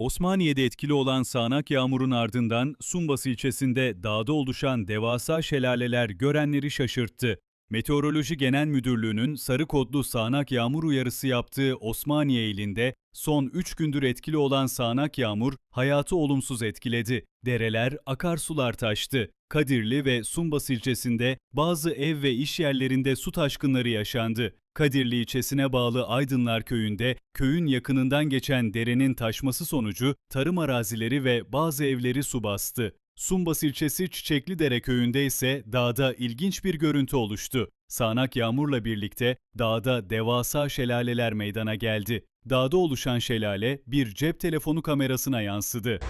Osmaniye'de etkili olan sağanak yağmurun ardından Sumbas ilçesinde dağda oluşan devasa şelaleler görenleri şaşırttı. Meteoroloji Genel Müdürlüğü'nün sarı kodlu sağanak yağmur uyarısı yaptığı Osmaniye ilinde son 3 gündür etkili olan sağanak yağmur hayatı olumsuz etkiledi. Dereler, akarsular taştı. Kadirli ve Sumbas ilçesinde bazı ev ve iş yerlerinde su taşkınları yaşandı. Kadirli ilçesine bağlı Aydınlar köyünde köyün yakınından geçen derenin taşması sonucu tarım arazileri ve bazı evleri su bastı. Sumbas ilçesi Çiçeklidere köyünde ise dağda ilginç bir görüntü oluştu. Sağanak yağmurla birlikte dağda devasa şelaleler meydana geldi. Dağda oluşan şelale bir cep telefonu kamerasına yansıdı.